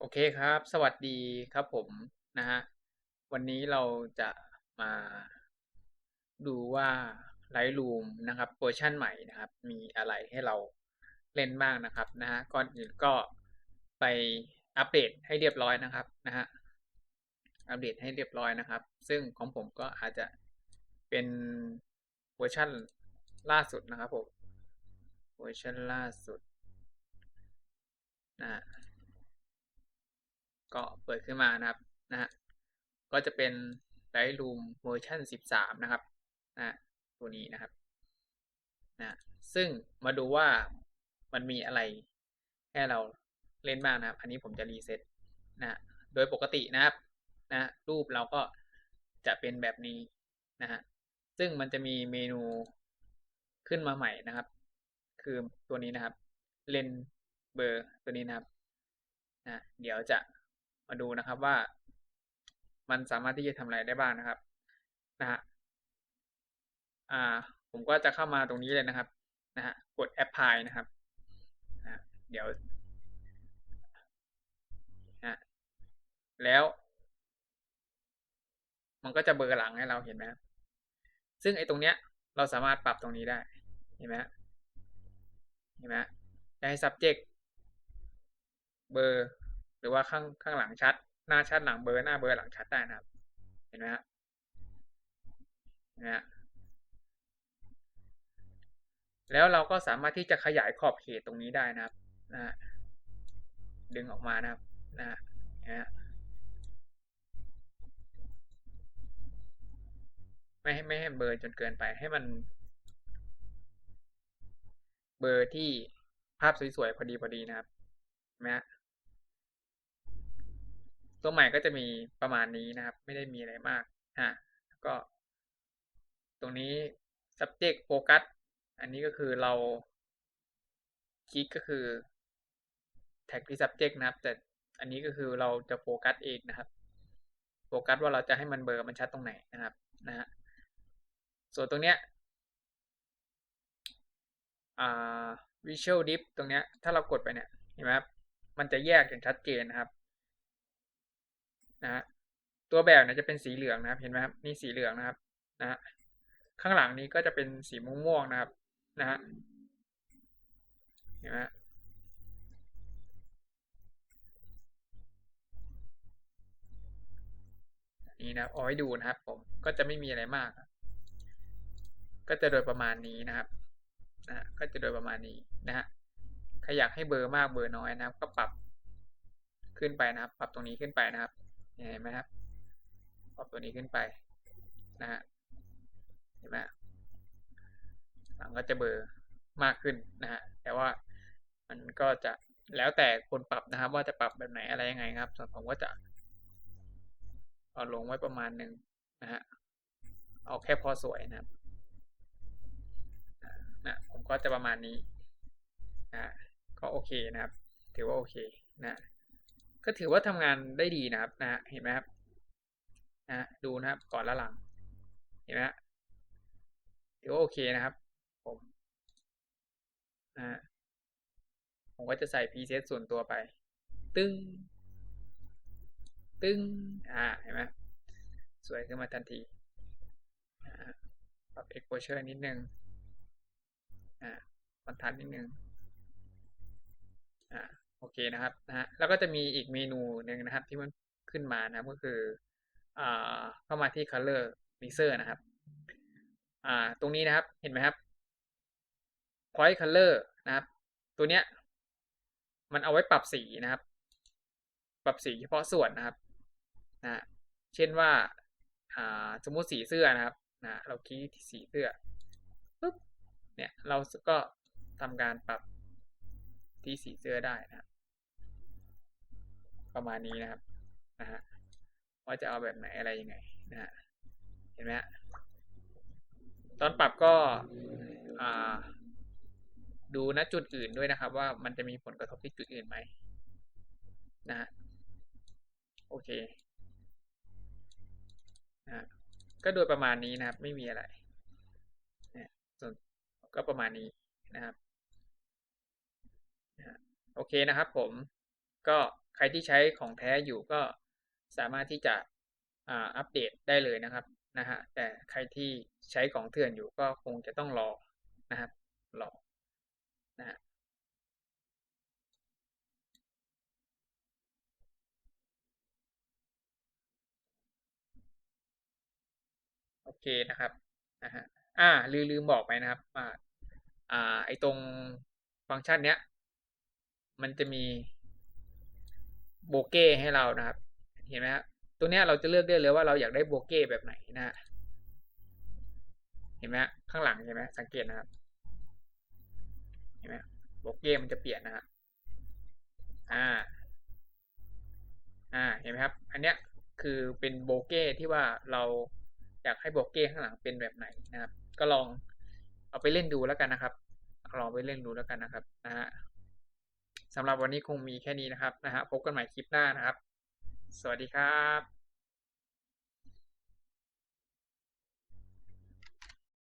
โอเคครับ สวัสดีครับผมนะฮะ วันนี้เราจะมาดูว่า Lightroom นะครับเวอร์ชันใหม่นะครับ มีอะไรให้เราเล่นบ้างนะครับนะฮะ ก่อนอื่นก็ไปอัปเดตให้เรียบร้อยนะครับนะฮะ อัปเดตให้เรียบร้อยนะครับ ซึ่งของผมก็อาจจะเป็นเวอร์ชันล่าสุดนะครับผม เวอร์ชันล่าสุดนะฮะ ก็เปิดขึ้นมานะครับนะฮะก็จะเป็น Lightroom เวอร์ชัน13 นะครับนะตัวนี้นะครับนะซึ่งมาดูว่ามันมีอะไรให้เราเล่นบ้างนะครับ อันนี้ผมจะรีเซ็ตนะโดยปกตินะครับนะรูปเราก็จะเป็นแบบนี้นะฮะซึ่งมันจะมีเมนูขึ้นมาใหม่นะครับ คือตัวนี้นะครับเลนเบอร์ตัวนี้นะครับนะเดี๋ยวจะ มาดูนะครับว่า มันสามารถที่จะทำอะไรได้บ้างนะครับนะฮะอ่า ผมก็จะเข้ามาตรงนี้เลยนะครับนะฮะกด apply นะครับนะเดี๋ยวนะแล้ว มันก็จะเบอร์หลังให้เราเห็นไหมครับซึ่งไอ้ตรงเนี้ย เราสามารถปรับตรงนี้ได้เห็นไหมเห็นไหมจะให้ subject เบอร์ หรือว่าข้างข้างหลังชัด หน้าชัดหลังเบอร์หน้าเบอร์หลังชัดได้นะครับ เห็นไหมฮะนะฮะแล้วเราก็สามารถที่จะขยายขอบเขตตรงนี้ได้นะครับนะดึงออกมานะครับนะฮะนะไม่ให้ไม่ให้เบอร์จนเกินไปให้มัน เบอร์ที่ภาพสวยๆพอดีพอดีนะครับนะ ตัวใหม่ก็จะมีประมาณนี้นะครับ ไม่ได้มีอะไรมากฮะก็ ตรงนี้ subject focus อันนี้ก็คือเราคลิกก็คือ แท็กที่ subject นะครับ แต่อันนี้ก็คือเราจะโฟกัสเองนะครับ โฟกัสว่าเราจะให้มันเบอร์มันชัดตรงไหนนะครับนะฮะส่วนตรงเนี้ยอ่า visual dip ตรงเนี้ยถ้าเรากดไปเนี่ยเห็นไหมครับมันจะแยกอย่างชัดเจนนะครับ นะฮะตัวแบบเนี่ยจะเป็นสีเหลืองนะครับ เห็นไหมครับนี่สีเหลืองนะครับนะฮะข้างหลังนี้ก็จะเป็นสีม่วงๆนะครับนะฮะเห็นไหมนี่นะเอาไว้ดูนะครับผมก็จะไม่มีอะไรมาก ก็จะโดยประมาณนี้นะครับนะก็จะโดยประมาณนี้นะฮะใครอยากให้เบอร์มากเบอร์น้อยนะครับ ก็ปรับขึ้นไปนะครับ ปรับตรงนี้ขึ้นไปนะครับ เห็นไหมครับปรับตัวนี้ขึ้นไปนะฮะเห็นไหมหลังก็จะเบอร์มากขึ้นนะฮะแต่ว่ามันก็จะแล้วแต่คนปรับนะครับ ว่าจะปรับแบบไหนอะไรยังไงครับส่วนผมก็จะเอาลงไว้ประมาณหนึ่งนะฮะเอาแค่พอสวยนะครับนะผมก็จะประมาณนี้นะก็โอเคนะครับ ถือว่าโอเคนะ ก็ถือว่าทำงานได้ดีนะครับนะเห็นไหมครับนะดูนะครับก่อนและหลัง เห็นไหมถือว่าโอเคนะครับ ผมนะผมก็จะใส่พรีเซตส่วนตัวไป ตึ้งตึ้งอ่าเห็นไหมสวยขึ้นมาทันทีปรับ exposure นิดนึงอ่าคอนทัสนิดนึงอ่า โอเคนะครับนะฮะแล้วก็จะมีอีกเมนูหนึ่งนะครับ ที่มันขึ้นมานะก็คืออ่าเข้ามาที่ color mixer นะครับอ่าตรงนี้นะครับเห็นไหมครับ point color นะครับ ตัวเนี้ยมันเอาไว้ปรับสีนะครับ ปรับสีเฉพาะส่วนนะครับนะเช่นว่าอ่าสมมุติสีเสื้อนะครับนะเราคลิกที่สีเสื้อปุ๊บเนี่ยเราก็ทำการปรับ ที่สีเสื้อได้นะครับประมาณนี้นะครับนะฮะว่าจะเอาแบบไหนอะไรยังไงนะฮะเห็นไหมฮะตอนปรับก็ดูณจุดอื่นด้วยนะครับ ว่ามันจะมีผลกระทบที่จุดอื่นไหมนะฮะโอเคนะก็โดยประมาณนี้นะครับ ไม่มีอะไรนะส่วนก็ประมาณนี้นะครับ โอเคนะครับผมก็ใครที่ใช้ของแท้อยู่ก็สามารถที่จะอัปเดตได้เลยนะครับนะฮะแต่ใครที่ใช้ของเถื่อนอยู่ก็คงจะต้องรอนะครับรอนะฮะโอเคนะครับนะฮะอ่าลืมลืมบอกไปนะครับอ่าอ่าไอตรงฟังก์ชันเนี้ย มันจะมีโบเก้ให้เรานะครับ เห็นไหมครับตัวนี้เราจะเลือกได้เลยว่าเราอยากได้โบเก้แบบไหนนะ เห็นไหมข้างหลังเห็นไหมสังเกตนะครับ เห็นไหมโบเก้มันจะเปลี่ยนนะฮะอ่า อ่า เห็นไหมครับ อันเนี้ยคือเป็นโบเก้ที่ว่าเราอยากให้โบเก้ข้างหลังเป็นแบบไหนนะครับ ก็ลองเอาไปเล่นดูแล้วกันนะครับ ลองไปเล่นดูแล้วกันนะครับ นะฮะ สำหรับวันนี้คงมีแค่นี้นะครับนะฮะพบกันใหม่คลิปหน้านะครับ สวัสดีครับ